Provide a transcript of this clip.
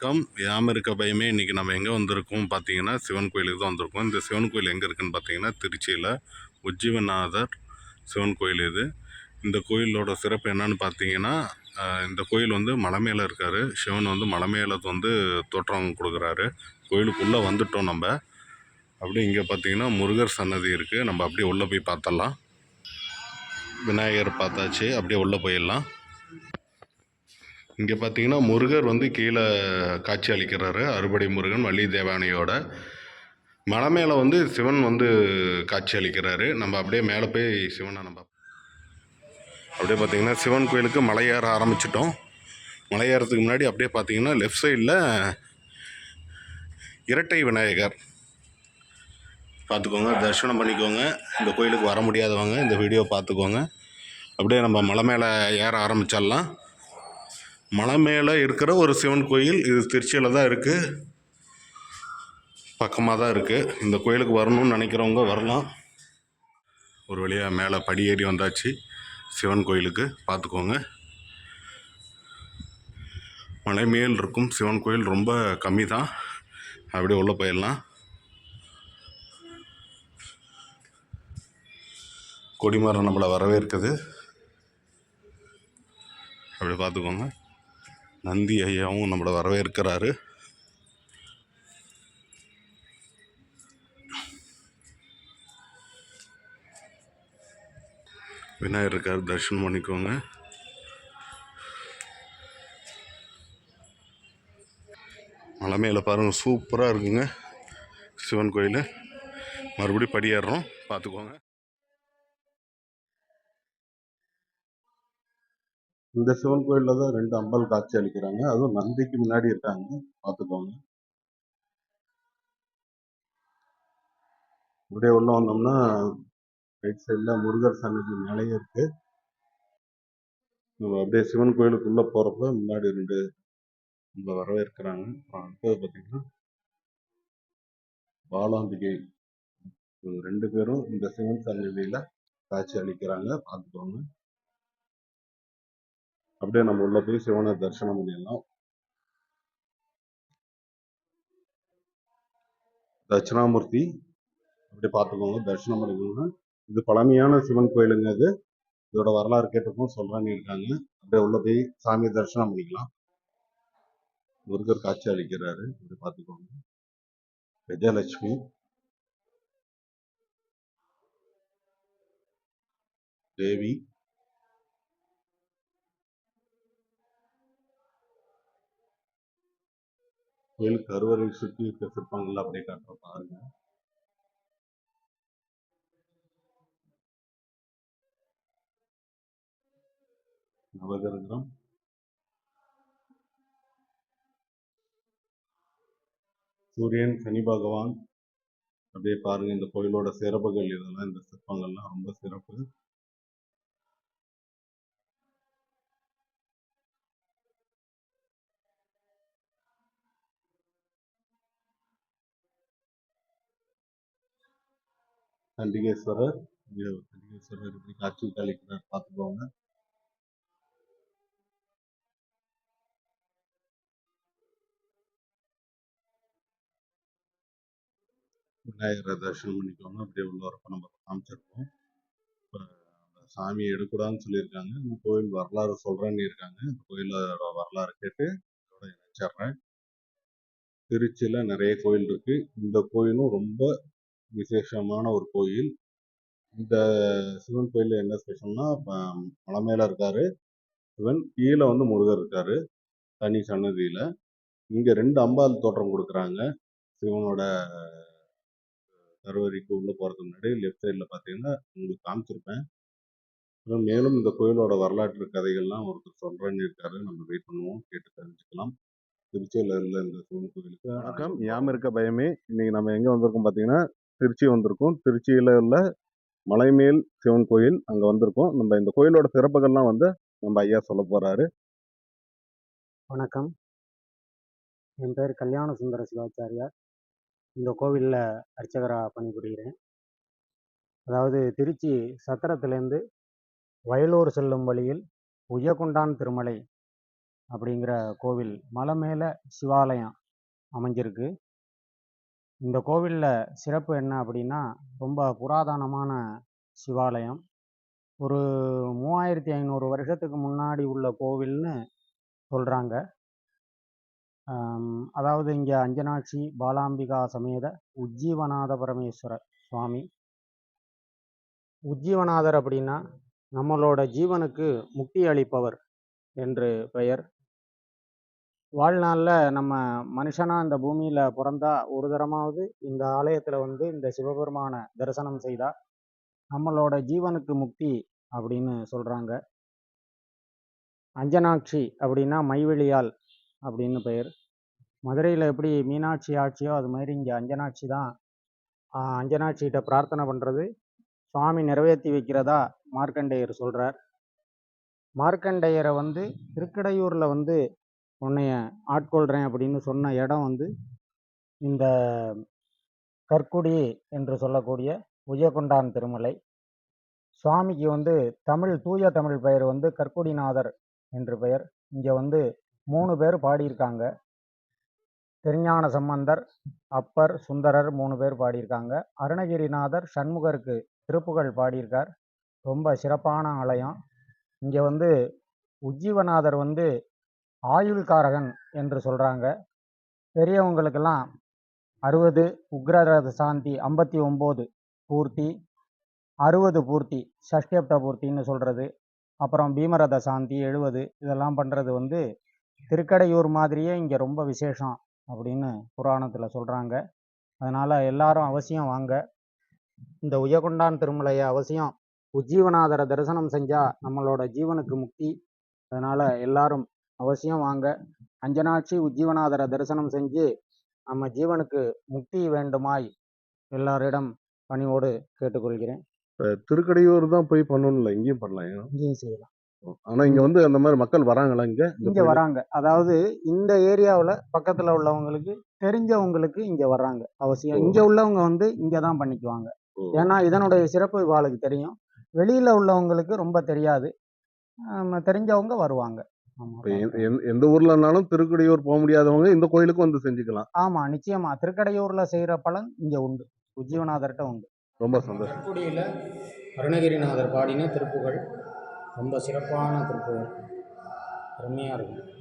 Come வியாம இருக்க பயமே இன்றைக்கி நம்ம எங்கே வந்திருக்கோம் பார்த்தீங்கன்னா சிவன் கோயிலுக்கு தான் வந்திருக்கோம். இந்த சிவன் கோயில் எங்கே இருக்குன்னு பார்த்தீங்கன்னா திருச்சியில் உஜ்ஜீவநாதர் சிவன் கோயில் இது. இந்த கோயிலோட சிறப்பு என்னன்னு பார்த்தீங்கன்னா இந்த கோயில் வந்து மலை மேலே இருக்கார். சிவன் வந்து மலை மேலே வந்து தோற்றம் கொடுக்குறாரு. கோயிலுக்குள்ளே வந்துட்டோம் நம்ம. அப்படியே இங்கே பார்த்தீங்கன்னா முருகர் சன்னதி இருக்குது நம்ம அப்படியே உள்ளே போய் பார்த்தலாம் விநாயகர் பார்த்தாச்சு. அப்படியே உள்ளே போயிடலாம். இங்கே பார்த்தீங்கன்னா முருகர் வந்து கீழே காட்சி அளிக்கிறாரு. அறுபடை முருகன் வள்ளி தேவானையோட. மலை மேலே வந்து சிவன் வந்து காட்சி அளிக்கிறாரு. நம்ம அப்படியே மேலே போய் சிவனை நம்ம அப்படியே பார்த்தீங்கன்னா சிவன் கோயிலுக்கு மலை ஏற ஆரம்பிச்சிட்டோம். மலையேறதுக்கு முன்னாடி அப்படியே பார்த்தீங்கன்னா லெஃப்ட் சைடில் இரட்டை விநாயகர். பார்த்துக்கோங்க தரிசனம் பண்ணிக்கோங்க. இந்த கோயிலுக்கு வர முடியாதவங்க இந்த வீடியோ பார்த்துக்கோங்க அப்படியே நம்ம மலை மேலே ஏற ஆரம்பிச்சிடலாம். மலை மேலே இருக்கிற ஒரு சிவன் கோயில் இது திருச்சியில் தான் இருக்குது பக்கமாக தான் இருக்குது இந்த கோயிலுக்கு வரணும்னு நினைக்கிறவங்க வரலாம். ஒரு வழியாக மேலே படி ஏறி வந்தாச்சு. சிவன் கோயிலுக்கு பார்த்துக்கோங்க மலை மேல் இருக்கும் சிவன் கோயில் ரொம்ப கம்மி தான். அப்படியே உள்ளே போயிடலாம். கொடிமரம் நம்மளை வரவேற்குது. அப்படி பார்த்துக்கோங்க நந்தி ஐயாவும் நம்மளை வரவேற்கிறாரு. விநாயகர் இருக்கார் தரிசனம் பண்ணிக்கோங்க. மலை மேலே பாருங்கள் சூப்பராக இருக்குங்க. சிவன் கோயில். மறுபடியும் படியேறோம் பார்த்துக்கோங்க. இந்த சிவன் கோயிலில் தான் ரெண்டு அம்பல் காட்சி அளிக்கிறாங்க. அதுவும் நந்திக்கு முன்னாடி இருக்காங்க. பார்த்துக்கோங்க. அப்படியே உள்ள வந்தோம்னா ரைட் சைடில் முருகர் சன்னதி மேலேயே இருக்கு. நம்ம அப்படியே சிவன் கோயிலுக்குள்ளே போகிறப்ப முன்னாடி ரெண்டு நம்ம வரவேற்கிறாங்க. அப்புறம் அடுத்தது பார்த்தீங்கன்னா பாலாம்பிகை ரெண்டு பேரும் இந்த சிவன் சன்னதியில் காட்சி அளிக்கிறாங்க. பார்த்துக்கோங்க. அப்படியே நம்ம உள்ள போய் சிவனை தரிசனம் பண்ணிடலாம். தட்சிணாமூர்த்தி அப்படி பார்த்துக்கோங்க தரிசனம் பண்ணிக்கோங்க. இது பழமையான சிவன் கோயிலுங்க இது. இதோட வரலாறு கேட்டுக்கும் சொல்றாங்க இருக்காங்க அப்படியே உள்ள போய் சாமி தரிசனம் பண்ணிக்கலாம். முருகர் காட்சி அளிக்கிறாரு இப்படி பார்த்துக்கோங்க. விஜயலட்சுமி. தேவி. கோயில் கருவறை சுற்றி இருக்க சிற்பங்கள்லாம் அப்படியே காட்டுற பாருங்க. நவகிரகம். சூரியன் சனி பகவான். அப்படியே பாருங்க இந்த கோயிலோட சிறப்புகள் இதெல்லாம் இந்த சிற்பங்கள்லாம் ரொம்ப சிறப்பு. கண்டிகேஸ்வரர் கண்டிகேஸ்வரர் இப்படி காட்சி அளிக்கிறார் பார்த்துக்கோங்க விநாயகரை தரிசனம் பண்ணிக்கோங்க. அப்படியே உள்ள வரப்ப நம்ம காமிச்சிருக்கோம் இப்போ அந்த சாமியை எடுக்கூடாதுன்னு சொல்லியிருக்காங்க. இந்த கோயில் வரலாறு சொல்கிறேன்னு இருக்காங்க. இந்த கோயிலோட வரலாறு கேட்டு இதோட இணைச்சிடுறேன். திருச்சியில் நிறைய கோயில் இருக்குது இந்த கோயிலும் ரொம்ப விசேஷமான ஒரு கோயில். இந்த சிவன் கோயிலில் என்ன ஸ்பெஷல்னா மலை மேலே இருக்காரு. சிவன் கீழே வந்து முருகர் இருக்காரு தனி சன்னதியில். இங்கே ரெண்டு அம்பாள் தோற்றம் கொடுக்குறாங்க. சிவனோட கருவறைக்கு உள்ளே போகிறதுக்கு முன்னாடி லெஃப்ட் சைடில் பார்த்தீங்கன்னா உங்களுக்கு காமிச்சிருப்பேன். மேலும் இந்த கோயிலோட வரலாற்று கதைகள்லாம் ஒருத்தர் சொல்கிறேன்னு இருக்காரு. நம்ம வெயிட் பண்ணுவோம் கேட்டு தெரிஞ்சுக்கலாம். திருச்சியில் உள்ள இந்த சிவன் கோயிலுக்கு வணக்கம். யாம இருக்க பயமே. இன்னைக்கு நம்ம எங்கே வந்திருக்கோம் பார்த்தீங்கன்னா திருச்சி வந்திருக்கோம். திருச்சியில் உள்ள மலைமேல் சிவன் கோயில் அங்கே வந்திருக்கோம். நம்ம இந்த கோயிலோட சிறப்புகள்லாம் வந்து நம்ம ஐயா சொல்ல போகிறாரு வணக்கம். என் பேர் கல்யாண சுந்தர சிவாச்சாரியார். இந்த கோவிலில் அர்ச்சகராக பணிபுரிகிறேன். அதாவது திருச்சி சத்திரத்திலேருந்து வயலூர் செல்லும் வழியில் உயக்குண்டான் திருமலை அப்படிங்கிற கோவில் மலை மேலே சிவாலயம் அமைஞ்சிருக்கு. இந்த கோவிலில் சிறப்பு என்ன அப்படின்னா ரொம்ப புராதனமான சிவாலயம். ஒரு மூவாயிரத்தி ஐநூறு வருஷத்துக்கு முன்னாடி உள்ள கோவில்னு சொல்கிறாங்க அதாவது இங்கே அஞ்சனாட்சி பாலாம்பிகா சமேத உஜ்ஜீவநாத பரமேஸ்வரர் சுவாமி. உஜ்ஜீவநாதர் அப்படின்னா நம்மளோட ஜீவனுக்கு முக்தி அளிப்பவர் என்று பெயர். வாழ்நாளில் நம்ம மனுஷனாக இந்த பூமியில் பிறந்தா ஒரு தரமாவது இந்த ஆலயத்தில் வந்து இந்த சிவபெருமானை தரிசனம் செய்தா நம்மளோட ஜீவனுக்கு முக்தி அப்படின்னு சொல்கிறாங்க அஞ்சனாட்சி அப்படின்னா மைவெளியால் அப்படின்னு பெயர். மதுரையில் எப்படி மீனாட்சி ஆட்சியோ அது மாதிரி இங்கே அஞ்சனாட்சி தான். அஞ்சனாட்சிகிட்ட பிரார்த்தனை பண்ணுறது சுவாமி நிறைவேற்றி வைக்கிறதா மார்க்கண்டேயர் சொல்கிறார் மார்க்கண்டேயரை வந்து திருக்கடையூரில் வந்து உன்னைய ஆட்கொள்கிறேன் அப்படின்னு சொன்ன இடம் வந்து இந்த கற்குடி என்று சொல்லக்கூடிய உஜயகொண்டான் திருமலை. சுவாமிக்கு வந்து தமிழ் தூய தமிழ் பெயர் வந்து கற்குடிநாதர் என்று பெயர். இங்கே வந்து மூணு பேர் பாடியிருக்காங்க. திருஞான சம்பந்தர் அப்பர் சுந்தரர் மூணு பேர் பாடியிருக்காங்க. அருணகிரிநாதர் சண்முகருக்கு திருப்புகழ் பாடியிருக்கார். ரொம்ப சிறப்பான ஆலயம். இங்கே வந்து உஜ்ஜீவநாதர் வந்து ஆயுள்காரகன் என்று சொல்கிறாங்க பெரியவங்களுக்கெல்லாம் அறுபது உக்ரரத சாந்தி ஐம்பத்தி ஒம்பது பூர்த்தி அறுபது பூர்த்தி ஷஷ்டியப்த பூர்த்தின்னு சொல்கிறது அப்புறம் பீமரத சாந்தி எழுபது இதெல்லாம் பண்ணுறது வந்து திருக்கடையூர் மாதிரியே இங்கே ரொம்ப விசேஷம் அப்படின்னு புராணத்தில் சொல்கிறாங்க அதனால் எல்லாரும் அவசியம் வாங்க. இந்த உயகுண்டான் திருமலையை அவசியம். உஜ்ஜீவநாதரை தரிசனம் செஞ்சால் நம்மளோட ஜீவனுக்கு முக்தி. அதனால் எல்லாரும் அவசியம் வாங்க. அஞ்சனாட்சி உஜ்ஜீவநாதரை தரிசனம் செஞ்சு நம்ம ஜீவனுக்கு முக்தி வேண்டுமாய் எல்லாரிடம் பணிவோடு கேட்டுக்கொள்கிறேன். இப்ப திருக்கடையூர் தான் போய் பண்ணணும்ல இங்கேயும் பண்ணலாம்? இங்கேயும் செய்யலாம். ஆனா இங்க வந்து அந்த மாதிரி மக்கள் வராங்களா இங்க? இங்க வராங்க. அதாவது இந்த ஏரியாவுல பக்கத்துல உள்ளவங்களுக்கு தெரிஞ்சவங்களுக்கு இங்க வர்றாங்க. அவசியம். இங்க உள்ளவங்க வந்து இங்க தான் பண்ணிக்குவாங்க. ஏன்னா இதனுடைய சிறப்பு இவாளுக்கு தெரியும். வெளியில உள்ளவங்களுக்கு ரொம்ப தெரியாது. தெரிஞ்சவங்க வருவாங்க. எந்த- எந்த- எந்த ஊர்லனாலும் திருக்கடையூர் போக முடியாதவங்க இந்த கோயிலுக்கு வந்து செஞ்சுக்கலாம். ஆமா நிச்சயமா. திருக்கடையூர்ல செய்யற பலன் இங்க உண்டு. உஜ்ஜீவநாதர்கிட்ட உண்டு. ரொம்ப சந்தோஷம். தூத்துக்குடியில் அருணகிரிநாதர் பாடின திருப்புகழ் ரொம்ப சிறப்பான திருப்புகழ் அருமையாக இருக்கும்.